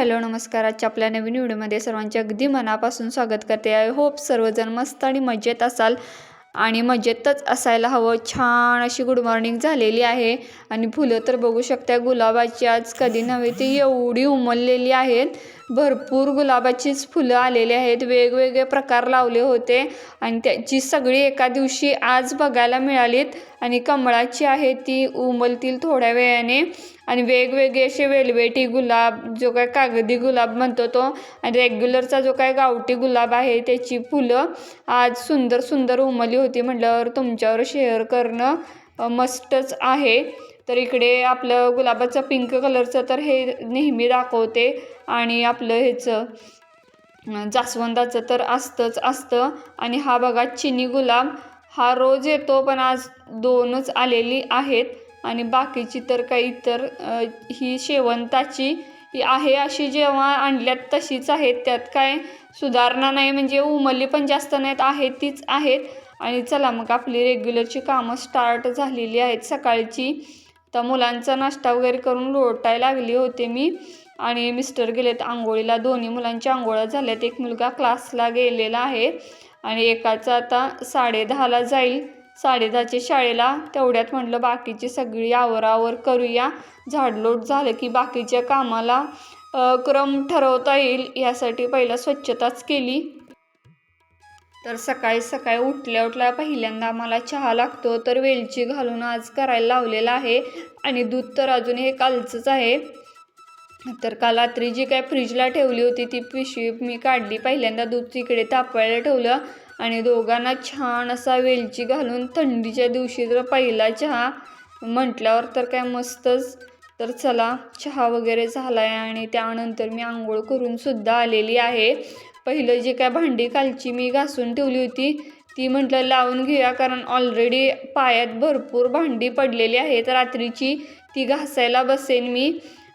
Hello नमस्कार. आजच्या आपल्या नवीन व्हिडिओमध्ये सर्वांचे अगदी मनापासून स्वागत करते. आय होप सर्वजण मस्त आणि मजेत असाल आणि मजेतच असायला हवं. छान अशी गुड मॉर्निंग झालेली आहे. आणि फुलं तर बघू शकता गुलाबाची आज कधी नव्हे ती एवढी उमललेली आहेत. भरपूर गुलाबाचीच फुलं आलेली आहेत. वेगवेगळे प्रकार लावले होते. आणि त्याची सगळी एका दिवशी आज बघायला मिळालीत. आणि कमळाची आहे ती उमलतील थोड्या वेळाने. आणि वेगवेगळे असे वेलवेटी गुलाब जो काय कागदी गुलाब म्हणतो तो. आणि रेग्युलरचा जो काय गावठी गुलाब आहे त्याची फुलं आज सुंदर सुंदर उमली होती. म्हटल्यावर तुमच्यावर शेअर करणं मस्तच आहे. तर इकडे आपलं गुलाबाचं पिंक कलरचं तर हे नेहमी दाखवते. आणि आपलं ह्याचं जास्वंदाचं तर असतंच असतं. आणि हा बघा चिनी गुलाब. हा रोज येतो पण आज दोनच आलेली आहेत. आणि बाकीची तर काही तर ही शेवंताची ही आहे अशी जेव्हा आणल्यात तशीच आहेत. त्यात काय सुधारणा नाही म्हणजे उमली पण जास्त नाहीत आहेत तीच आहेत. आणि चला मग आपली रेग्युलरची कामं स्टार्ट झालेली आहेत सकाळची. तर मुलांचा नाश्ता वगैरे करून लोटायला लागली होते मी. आणि मिस्टर गेलेत आंघोळीला. दोन्ही मुलांच्या आंघोळ्या झाल्यात. एक मुलगा क्लासला गेलेला आहे आणि एकाचा आता साडेदहाला जाईल. साडेदहाच्या शाळेला तेवढ्यात म्हटलं बाकीची सगळी आवरावर करूया. झाडलोट झालं की बाकीच्या कामाला क्रम ठरवता येईल. यासाठी पहिला स्वच्छताच केली. तर सकाळी सकाळी उठल्या उठल्या पहिल्यांदा मला चहा लागतो तर वेलची घालून आज करायला लावलेला आहे. आणि दूध तर अजून हे कालचंच आहे. तर काल रात्री जी काय फ्रीजला ठेवली होती ती पिशवी मी काढली. पहिल्यांदा दूध तिकडे तापवायला ठेवलं. आणि दोघांना छान असा वेलची घालून थंडीच्या दिवशी तर पहिला चहा म्हटल्यावर तर काय मस्तच. तर चला चहा वगैरे झाला आहे आणि त्यानंतर मी आंघोळ करून सुद्धा आलेली आहे. पहिलं जे काय भांडी कालची मी घासून ठेवली होती ती म्हटलं लावून घेऊया कारण ऑलरेडी पायात भरपूर भांडी पडलेली आहेत. रात्रीची ती घासायला बसेन मी.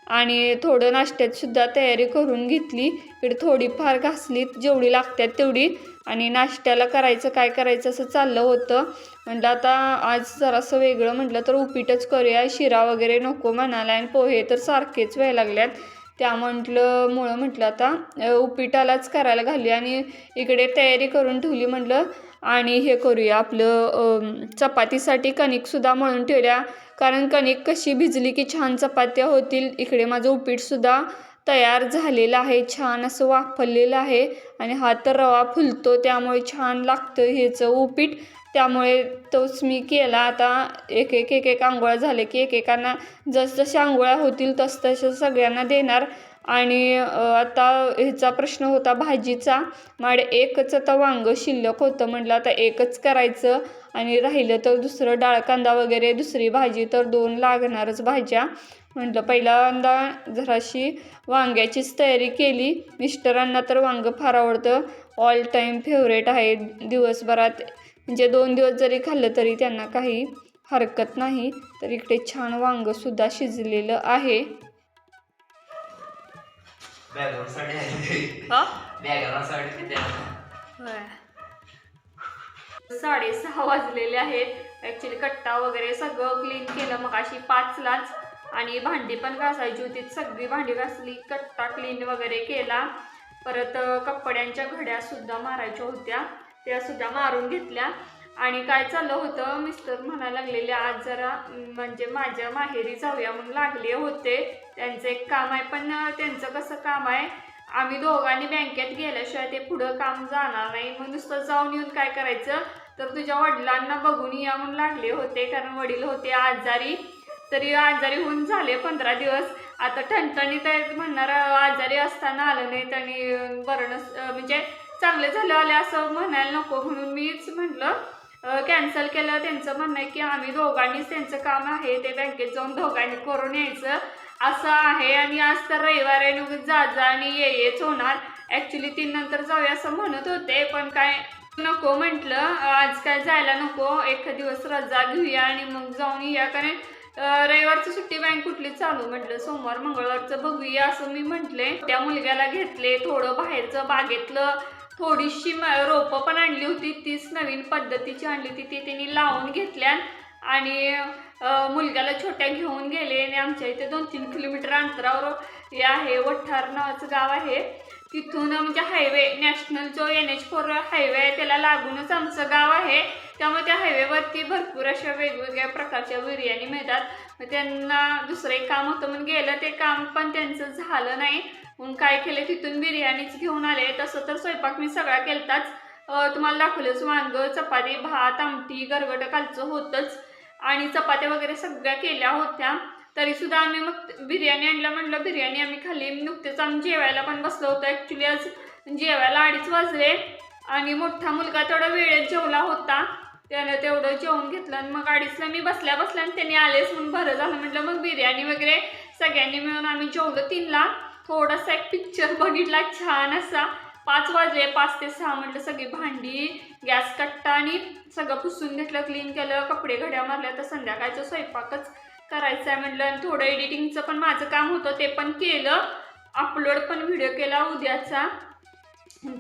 आणि थोडं नाश्त्यातसुद्धा तयारी करून घेतली. इकडे थोडीफार घासली जेवढी लागतात तेवढी. आणि नाश्त्याला करायचं काय करायचं असं चाललं होतं. म्हटलं आता आज जरासं वेगळं म्हटलं तर उपीटच करूया शिरा वगैरे नको म्हणाला आणि पोहे तर सारखेच व्हायला लागल्यात. त्या म्हटलं मुळं म्हटलं आता उपीटालाच करायला घाली आणि इकडे तयारी करून ठेवली म्हटलं आणि हे करूया. आपलं चपातीसाठी कणिकसुद्धा मळून ठेवल्या. कारण कणिक कशी भिजली की छान चपात्या होतील. इकडे माझं उपीटसुद्धा तयार झालेलं आहे. छान असं वाफरलेलं आहे आणि हा तर रवा फुलतो त्यामुळे छान लागतं ह्याचं उपीट. त्यामुळे तोच मी केला. आता एक एक एक एक आंघोळ्या झाले की एकेकांना जसजशा आंघोळ्या होतील तस तसं सगळ्यांना देणार. आणि आता ह्याचा प्रश्न होता भाजीचा. माड एकच आता वांगं शिल्लक होतं म्हटलं आता एकच करायचं. आणि राहिलं तर दुसरं डाळ कांदा वगैरे दुसरी भाजी तर दोन लागणारच भाज्या. म्हटलं पहिल्यांदा जराशी वांग्याचीच तयारी केली. मिस्टरांना तर वांगं फार आवडतं. ऑल टाईम फेवरेट आहे दिवसभरात. म्हणजे दोन दिवस जरी खाल्लं तरी त्यांना काही हरकत नाही. तर इकडे छान वांगंसुद्धा शिजलेलं आहे. साडेसहा वाजलेले आहेत ॲक्च्युली कट्टा वगैरे सगळं क्लीन केलं मग अशी पाचलाच. आणि भांडी पण घासायची होती. सगळी भांडी घासली कट्टा क्लीन वगैरे केला. परत कपड्यांच्या घड्या सुद्धा मारायच्या होत्या. त्या सुद्धा मारून घेतल्या. आणि काय चाललं होतं मिस्टर म्हणायला लागलेले आज जरा म्हणजे माझ्या माहेरी जाऊया म्हणून लागले होते. त्यांचं एक काम आहे पण त्यांचं कसं काम आहे? आम्ही दोघांनी बँकेत गेल्याशिवाय ते पुढं काम जाणार नाही. मग नुसतं जाऊन येऊन काय करायचं? तर तुझ्या वडिलांना बघून या म्हणून लागले होते कारण वडील होते आजारी. तरी आजारी होऊन झाले पंधरा दिवस. आता ठणठणीत म्हणणार आजारी असताना आलं नाहीत आणि अं, बरं नस म्हणजे चांगले झाले आले असं म्हणायला नको म्हणून मीच म्हटलं कॅन्सल केलं. त्यांचं म्हणणं आहे की आम्ही दोघांनीच त्यांचं काम आहे ते बँकेत जाऊन दोघांनी करून यायचं. असं आहे आणि आज तर रविवार आहे जा जा आणि ये येच होणार. ॲक्च्युली तीन नंतर जाऊया असं म्हणत होते पण काय नको म्हटलं. आज काय जायला नको. एखाद दिवस रजा घेऊया आणि मग जाऊन येऊया. कारण रविवारची सुट्टी बँक कुठली चालू म्हटलं. सोमवार मंगळवारचं बघूया असं मी म्हटले. त्या मुलग्याला घेतले थोडं बाहेरचं बागेतलं. थोडीशी म- रोपं पण आणली होती. तीच नवीन पद्धतीची आणली होती. ती त्यांनी लावून घेतल्या आणि मुलग्याला छोट्या घेऊन गेले आणि आमच्या इथे दोन तीन किलोमीटर अंतरावर हे आहे. वठार नावाचं गाव आहे. तिथून म्हणजे हायवे नॅशनल जो एन एच फोर हायवे आहे त्याला लागूनच आमचं गाव आहे. त्यामुळे त्या हायवेवरती भरपूर अशा वेगवेगळ्या प्रकारच्या बिर्याणी मिळतात. मग त्यांना दुसरं एक काम होतं म्हणून गेलं ते काम पण त्यांचं झालं नाही. म्हणून काय केलं तिथून बिर्याणीच घेऊन आले. तसं तर स्वयंपाक मी सगळा केलताच. तुम्हाला दाखवलंच वांग चपाती भात आमटी गरगट कालचं होतंच. आणि चपात्या वगैरे सगळ्या केल्या होत्या. तरी सुद्धा आम्ही मग बिर्याणी आणलं म्हटलं बिर्याणी आम्ही खाल्ली. नुकतेच आम्ही जेवायला पण बसलो होतो. ॲक्च्युली आज जेवायला अडीच वाजले. आणि मोठा मुलगा थोडा वेळेत जेवला होता. त्यानं तेवढं जेवून घेतलं आणि मग अडीचला मी बसल्या बसल्या आणि त्यांनी आलेच म्हणून बरं झालं. म्हटलं मग बिर्याणी वगैरे सगळ्यांनी मिळून आम्ही जेवलो तीनला. थोडासा एक पिक्चर बघितला छान असा. पाच वाजले पाच ते सहा म्हटलं सगळी भांडी गॅस कट्टा आणि सगळं पुसून घेतलं क्लीन केलं कपडे घड्या मारल्या. तर संध्याकाळचं स्वयंपाकच करायचं आहे म्हटलं आणि थोडं एडिटिंगचं पण माझं काम होतं ते पण केलं. अपलोड पण व्हिडिओ केला उद्याचा.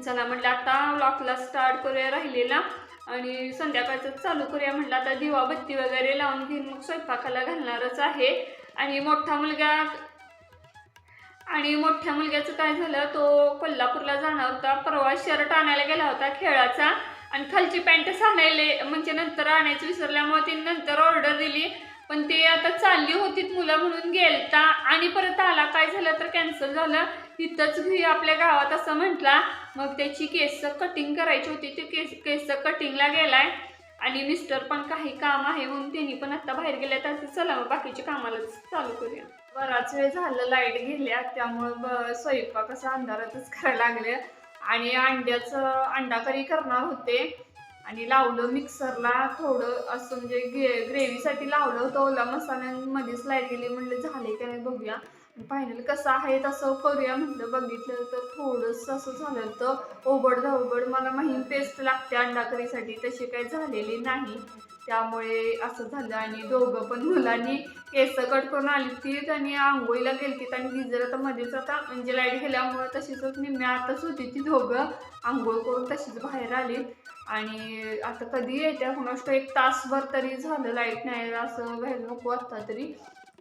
चला म्हटलं आता व्लॉगला स्टार्ट करूया राहिलेला. आणि संध्याकाळचं चालू करूया म्हटलं आता दिवा बत्ती वगैरे लावून घेऊन मग स्वयंपाकाला घालणारच आहे. आणि मोठा मुलगा आणि मोठ्या मुलग्याचं काय झालं तो कोल्हापूरला जाणार होता. परवा शर्ट आणायला गेला होता खेळाचा. आणि खालची पॅन्टच आणायले म्हणजे नंतर आणायचं विसरल्यामुळे तिने नंतर ऑर्डर दिली. पण ते आता चालली होतीत मुलं म्हणून गेलता आणि परत आला. काय झालं तर कॅन्सल झालं. तिथंच घरी आपल्या गावात असं म्हटला. मग त्याची केस कटिंग करायची होती. ते केस केस कटिंगला गेलाय. आणि मिस्टर पण काही काम आहे म्हणून त्यांनी पण आता बाहेर गेले तर चला मग बाकीच्या कामालाच चालू करूया. बराच वेळ झालं लाइट गेल्या. त्यामुळं ब स्वयंपाक असं अंधारातच करायला लागले. आणि अंड्याचं अंडा करी करणार होते. आणि लावलं मिक्सरला थोडं असं म्हणजे ग्रे ग्रेव्हीसाठी लावलं होतं ओला मसाल्यांमध्येच लाइट गेली म्हणलं झाले का नाही बघूया. फायनल कसं आहे तसं करूया म्हटलं बघितलं तर थोडंसं असं झालं तर ओबड धवबड मला माहीम पेस्ट लागते अंडा करीसाठी तशी काही झालेली नाही. त्यामुळे असं झालं आणि दोघं पण मुलांनी केस कट करून आली ती आणि आंघोळीला गेलतीत आणि गिजर आता मध्येच आता म्हणजे लाइट गेल्यामुळे तशीच निम्म्या आताच होती ती दोघं. आंघोळ करून तशीच बाहेर आली. आणि आता कधी येत्या कुणाष्ट एक तासभर तरी झालं लाइट नाही असं व्हायला नको आता तरी.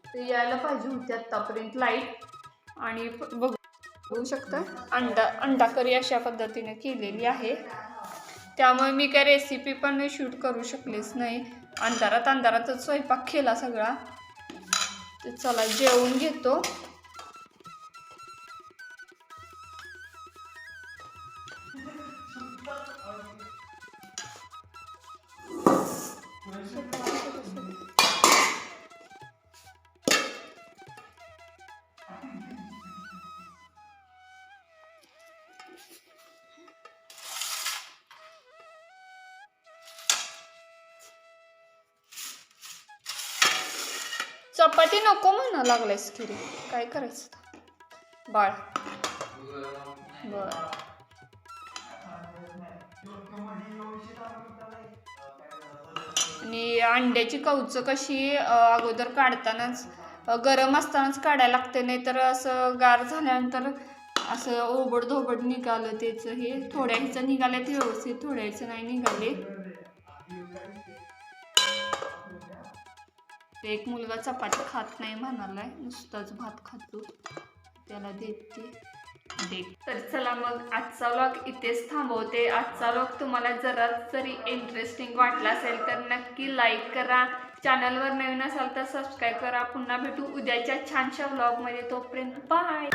ते यायला पाहिजे होती आत्तापर्यंत लाइट आणि बघू शकता अंडा अंडा करी अशा पद्धतीने केलेली आहे. त्यामुळे मी काय रेसिपी पण शूट करू शकलेच नाही. अंधारात अंधारातच स्वयंपाक केला सगळा. तर चला जेवून घेतो. चपाती नको म्हणा लागलायस खिरी काय करायचं? बाळ. बर. आणि अंड्याची कवचं कशी अगोदर काढतानाच गरम असतानाच काढायला लागते नाही तर असं गार झाल्यानंतर असं ओबड धोबड निघालं त्याचं हे. थोड्या ह्याचं निघालं ते व्यवस्थित थोड्या ह्याचं नाही निघाले. एक मुलगा चपाती खात नाही म्हणालाय नुसताच भात खातो. त्याला देते. दे तर चला मग आजचा व्लॉग इथेच थांबवते. आजचा व्लॉग तुम्हाला जरा जरी इंटरेस्टिंग वाटला असेल तर नक्की लाईक करा. चॅनलवर नवीन असाल तर सबस्क्राईब करा. पुन्हा भेटू उद्याच्या छानशा व्लॉगमध्ये तोपर्यंत बाय